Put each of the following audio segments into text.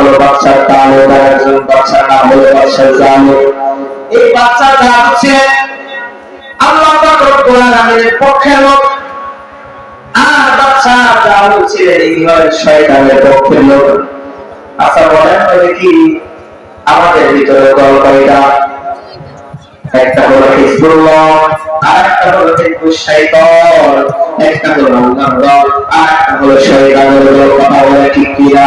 হলো বাচ্চার কালো আর একজন বাচ্চার নাম হলো বাচ্চার জানো এই বাচ্চাটা হচ্ছে আল্লাহ পাক রব্বুল পক্ষের লোক। আর বাচ্চা যা হচ্ছে এই হয় শয়তানের পক্ষের লোক। আচ্ছা বলেন তো দেখি আমাদের ভিতরে দল একটা হলো হিজবুল্লাহ আর একটা হলো হিজবুল শাইতান, একটা হলো আর একটা হলো শয়তানের দল কথা বলে ঠিক কিনা?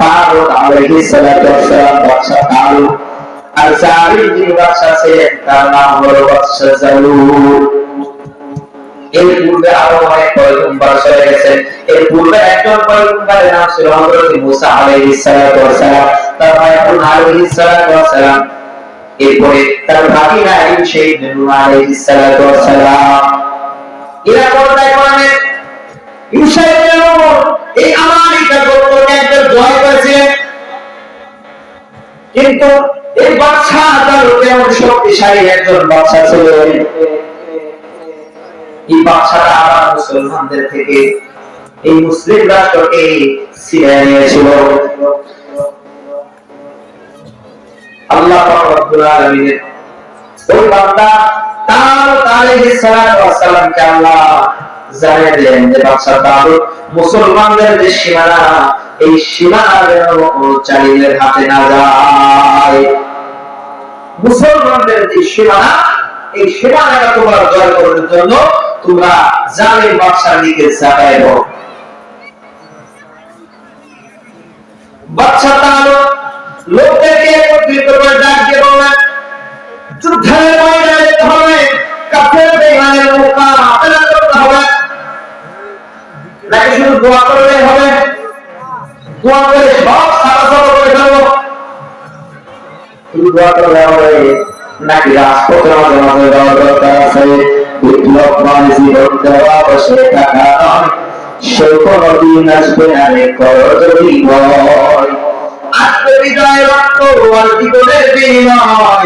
তারুক আলাইহিস সালাতু ওয়াসসালাম বাদশাহ তারুক আর জালিম যিনি বাদশাহ ছিলেন, তার নাম হলো বাদশাহ জালুল। এর পূর্বে আরও অনেক পয়গম্বর চলে গেছেন। এর পূর্বে একজন পয়গম্বরের নাম ছিল হযরত মুসা আলাইহিস সালাতু ওয়াসসালাম, তার ভাই হারুন আলাইহিস সালাতু ওয়াসসালাম। এরপরে তার ভাবি নাইম সেই নূহ আলাইহিস সালাতু ওয়াসসালাম। এরা পর্দায় ইবনে নূর এই আমারিকা গোত্রকে একজন জয় কিন্তু এই বাদশা তার তেমন শক্তিশালী একজন বাদশা ছিলেন এই বাদশাটা আবার মুসলমানদের থেকে এই মুসলিম রাষ্ট্রকে ছিনিয়ে নিয়েছিল। আল্লাহ রব্বুল আলামিনের ওই বান্দা তার সালাতু সালামকে আল্লাহ জানিয়ে দিলেন যে মুসলমানদের যে সীমানা এই সীমানা যেন হাতে না যায়। মুসলমানদের যে সীমানা এই সীমানাটা তোমার জয় করার জন্য, তোমরা জালিম বাদশার দিকে ঝাঁকাইব বাচ্চা তাহলে লোকদেরকে একত্রিত করে ডাক দিয়ে যুদ্ধের ময়দানে যেতে হবে, কাফের বেঈমানের মোকাবেলা করতে হবে। নাকি শুধু দোয়া করলে হবে? দোয়া করে সব সারাসর করে ফেলব। শুধু দোয়া করলে হবে, নাকি রাজপথের মাঝে মাঝে দেওয়া দরকার আছে? বিপ্লব মানে জীবন দেওয়া বসে টাকা নয়। সে কোনদিন না কর যদি ভয়। আর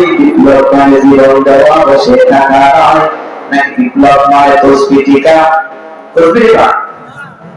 বিপ্লব মানে জীবন দেওয়া বসে টাকা নয়।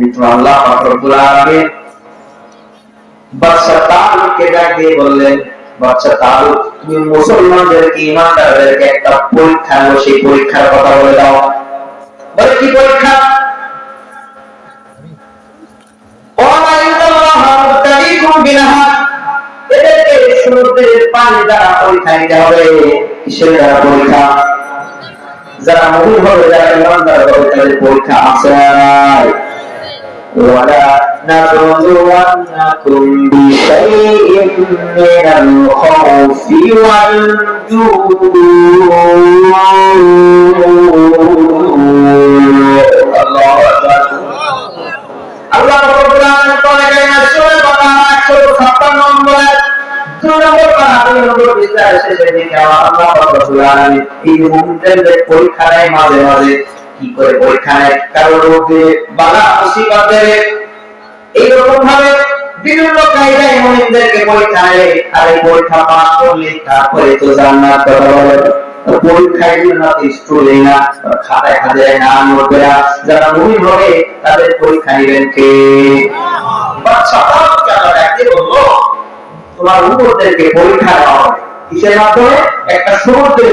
কিন্তু বললেন তুমি মুসলমানদেরকে ইমানদারদেরকে একটা পরীক্ষা নেব সেই পরীক্ষার কথা বলে দাও। বলে, কি পরীক্ষা? পানি পরীক্ষা নিতে হবে। যারা পরীক্ষা আছে ولا نبلونكم بشيء من الخوف والجوع الله أكبر আল্লাহ রাব্বুল আলামিন কোরআনে সূরা বাকারা 157 নম্বর দুই নম্বর পারা দুই নম্বর বিচার শেষে দিকে আল্লাহ রাব্বুল আলামিন এই মুমিনদের পরীক্ষা নেয় মাঝে মাঝে কি করে নেয় কারোর মধ্যে বালা মুসিবত দেবে? এইরকম ভাবে বিভিন্ন কায়দায় পরীক্ষা আর এই করলে তারপরে তো জান্নাত না একটা সমুদ্রের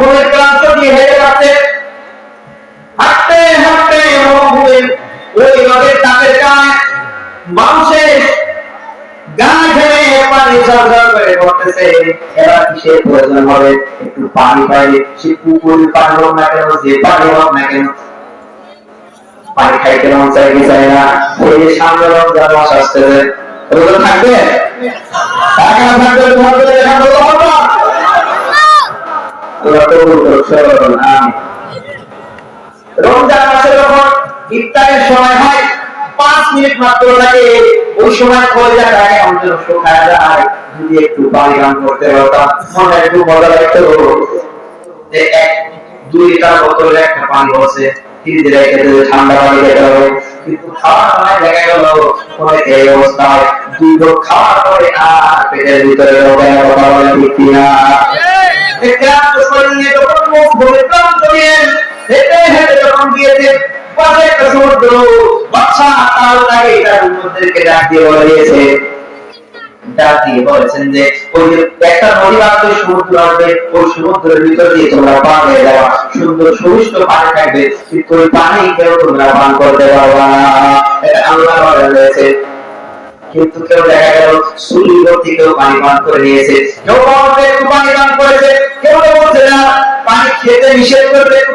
বলে দিয়ে হেঁটে যাচ্ছে হাঁটতে হাঁটতে মরুভূমির ওই নদের তাপের কারণে মানুষের গা ঘেমে পানি ঝরঝর পড়তেছে এবার কিসের প্রয়োজন হবে? একটু পানি পাইলে, সে পুকুর পানি হোক না কেন, যে পানি হোক না কেন, পানি খাইতে মন চাই কি চাই না? যে সামনে রমজান মাস আসতেছে রোজা থাকবে? রমজান মাসে যখন ইফতারের সময় হয়, পাঁচ মিনিট মাত্র লাগে ওই সময় কয়টা টাকা অন্তর শুকায় যায় যদি একটু পান করতে পারতাম। মনে একটু মজা লাগতো। যে এক, দুই লিটার বোতলে একটা পানি বসে ফ্রিজে রেখে দিলে ঠান্ডা পানি খেতে হবে। কিন্তু খাওয়ার সময় দেখা গেল পরে এই অবস্থায় দুই লোক খাওয়ার পরে আর পেটের ভিতরে রোগের কথা বলে ঠিক কিনা। ক্লান্ত শরীর নিয়ে যখন মুখ ভরে ক্লান্ত নিয়ে হেঁটে হেঁটে যখন গিয়েছে পানি কিন্তু ওই কেউ পান পানি করে নিয়েছে। পানি পান করেছে। কেউ পানি খেতে নিষেধ করবে, একটু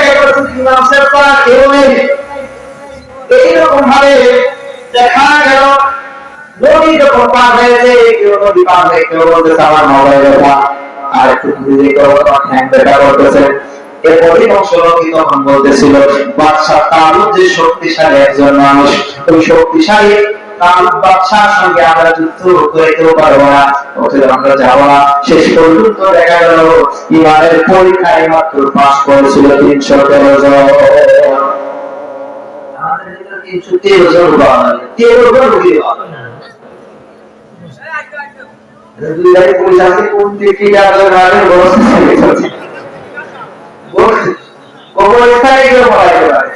এইরকম ভাবে দেখা গেল। নদী যখন পার হয়েছে কেউ নদী পার হয়ে কেউ বলতেছে, আমার আর একটু কেউ করতেছে। শক্তিশালী একজন মানুষ ওই শক্তিশালী তালুদ বাদশার সঙ্গে আমরা যুদ্ধ করিতেও পারব না। অতএব আমরা না শেষ পর্যন্ত দেখা গেল, ইমানের পরীক্ষায় মাত্র পাস করেছিল তিনশো তেরো জন। তিনশো তেরো জন পাওয়া তেরো জন রুগী পাওয়া পুলিশ আছে, কোন দিকে যাবে করে কবর স্থানে গিয়ে পড়া যেতে পারে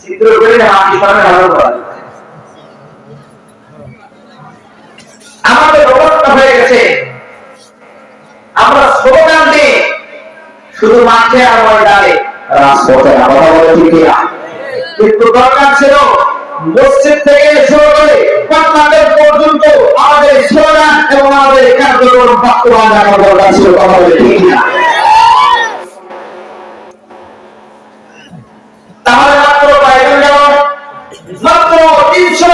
চিত্র করে না আমি সামনে আরও গেছে আমরা স্লোগান দিই, শুধু মাঠে আর ময়দানে। রাজপথে কথা বলে ঠিক কিন্তু দরকার ছিল মসজিদ থেকে শুরু করে বাংলাদেশ পর্যন্ত আমাদের স্লোগান এবং আমাদের কার্যক্রম বাস্তবায়ন রাখার দরকার ছিল, কথা বলে ঠিক না তাহলে মাত্র যেমন মাত্র তিনশো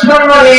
সৈন্যকে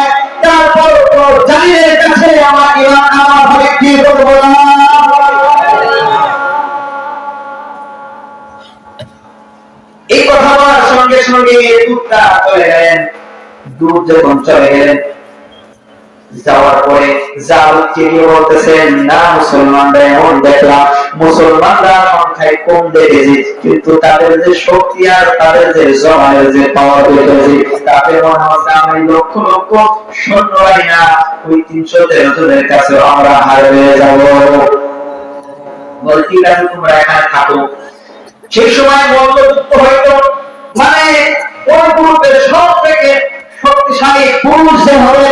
জালিমের কাছে আমার ইমান, আমার ভাবে কি করব না? এই কথা বলার সঙ্গে সঙ্গে দুধ যখন চলে গেলেন যাওয়ার পরে জালুদ চিনিয়ে বলতেছেন না, মুসলমানরা এমন দেখলাম মুসলমানরা সংখ্যায় কম দেখেছি, কিন্তু তাদের যে শক্তি আর তাদের যে জমায়ের যে পাওয়ার দেখেছি তাতে মনে হচ্ছে আমি লক্ষ লক্ষ সৈন্যরাই না। ওই তিনশো তেরো জনের কাছে আমরা হার হয়ে যাব। বলে, ঠিক আছে, তোমরা এখানে থাকো। সেই সময় মল্লযুদ্ধ হয়তো মানে ওই গ্রুপের সব থেকে শক্তিশালী পুরুষ যে হবে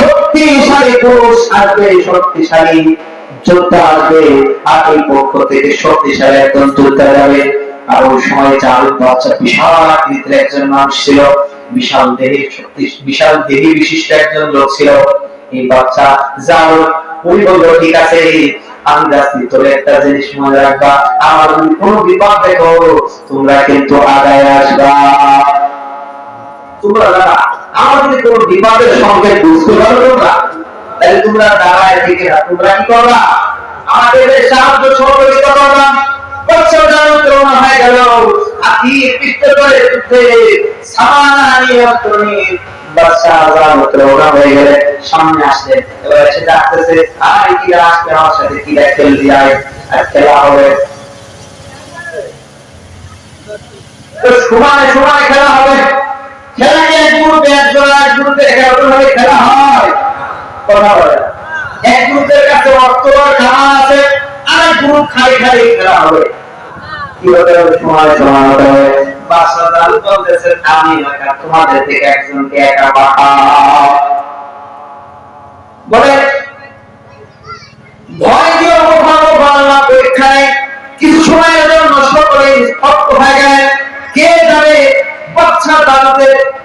শক্তিশালী পুরুষ আসবে শক্তিশালী যোদ্ধা আসবে আর পক্ষ থেকে শক্তিশালী একজন যোদ্ধা যাবে। আর ওই সময় চার বাচ্চা বিশাল আকৃতির একজন মানুষ ছিল, বিশাল দেহের শক্তি, বিশাল দেহি বিশিষ্ট একজন লোক ছিল। এই বাচ্চা যাও ওই বলল, ঠিক আছে, আমি যাচ্ছি তবে একটা জিনিস মনে রাখবা। আমার কোনো বিপদ দেখো, তোমরা কিন্তু আগায় আসবা। তোমরা আমার যদি কোনো সঙ্গে বুঝতে পারো তোমরা, তাহলে তোমরা দাঁড়ায় থেকে তোমরা কি করবা আমাদের সাহায্য সহযোগিতা করবা সামানি আসলে খেলা হবে। খেলা এক গ্রুপে একজন এক গ্রুপে এগারোটা ভাবে খেলা হয়। কথা বলে। এক গ্রুপের কাছে অর্থ খানা আছে আর এক গ্রুপ খালি খালি খেলা হবে। একা একা ভয় দিয়ে পরীক্ষায়। কিছু সময়ের জন্য সকলে স্তব্ধ হয়ে কে যাবে বাচ্চা দাঁড়াতে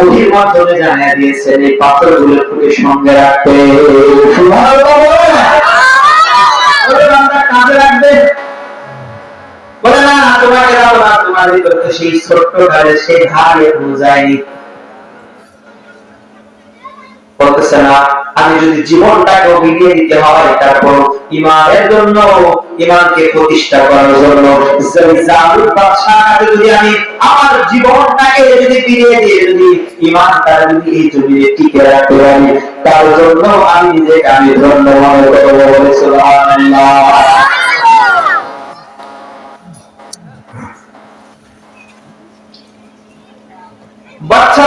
অধির মাধ্যমে জানিয়ে দিয়েছেন এই পাথরগুলো খুঁটে সঙ্গে রাখতে। কাঁধে রাখবে? বলে না, তোমাকে সেই ছোট্ট ঘরে সেই এখনও যায়নি বলতেছে না, আমি যদি জীবনটাকে বিলিয়ে দিতে হয়, তারপর ইমানের জন্য ইমানকে প্রতিষ্ঠা করার জন্য যদি আমি আমার জীবনটাকে যদি বিলিয়ে দিয়ে যদি ইমানটা যদি এই জমিনে টিকে রাখতে পারি, তার জন্য আমি নিজেকে আমি ধন্য মনে করব বলে বাচ্চা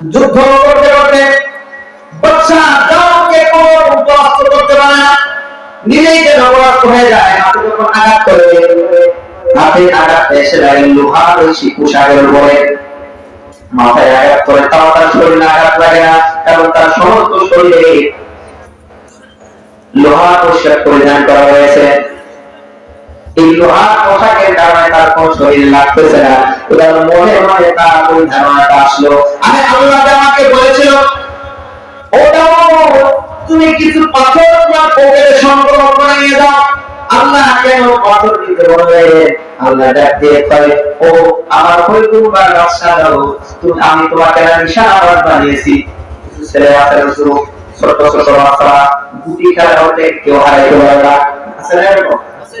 যুদ্ধ করতে করতে বাচ্চা দাউদকে কোনো অস্ত্র করতে পারে না নিজেই যে নবরাত্র হয়ে যায়, হাতে যখন আঘাত করে, হাতে আঘাত এসে লাগে লোহার ওই পোশাকের উপরে মাথায় আঘাত করে, তাও তার শরীরে আঘাত লাগে না, কারণ তার সমস্ত শরীরে লোহার পোশাক পরিধান করা হয়েছে। এই লোহার পোশাকের কারণে তার কোন শরীরে লাগতেছে না। এবার মনে মনে তার ওই ধারণাটা আসলো। আরে আল্লাহ আমাকে বলেছিল ওটাও তুমি কিছু পাথর তোমার পকেটে সংগ্রহ করে নিয়ে যাও। আল্লাহ কেন পাথর দিতে বললেন আল্লাহ ডাক দিয়ে ও, আমার পয়গম্বর নকশা দাও। তুমি, আমি তোমাকে না নিশানা আবার বানিয়েছি। ছেলে আছে শুরু ছোট ছোট বাচ্চা গুটি খেলা হতে কেউ হারাইতে পারে না। আছে।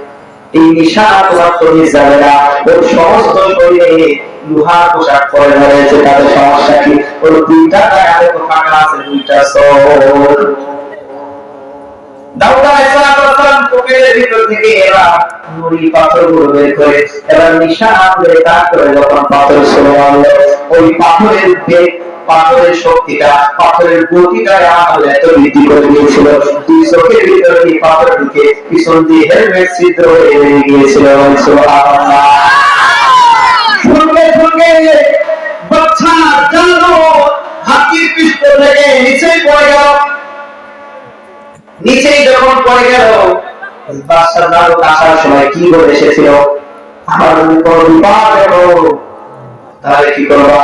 এই নিশানা তোমার যাবে না। ওর সমস্ত শরীরে পোশাক পরে তাদের সমস্যা কি? ওর দুইটা তো ফাঁকা আছে, দুইটা সোর ভিতর থেকে বের করে, এবার নিশানা করে তাক করে যখন পাথর ছোড়ে মারলো ওই পাথরের পাথরের শক্তিটা, পাথরের গতিটা আমল এত বৃদ্ধি করে দিয়েছিল। দুই চোখের ভিতর দিয়ে পাথর ঢুকে পিছন দিয়ে হেলমেট ছিদ্র হয়ে গিয়েছিল। বাচ্চা জানো হাতির থেকে নিচেই পড়ে গেল। নিচেই যখন পড়ে গেল বাচ্চা দাঁড়ো আসার সময় কি এসেছিল? আমার উপর তাহলে কি করবা?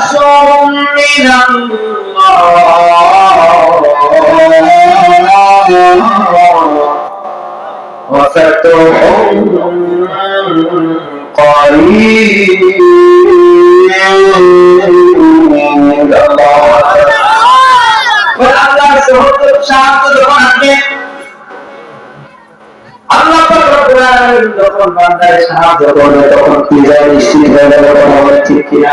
নাসরুম মিনাল্লাহ وفتح قريب আল্লাহর সহযোগ সাহায্য যখন আসবে আল্লাহ পাক রব্বুল আলামিন যখন বান্দার সাহায্য করবে তখন কি যায় নিশ্চিত হয়ে যাবে কথা বলে ঠিক কিনা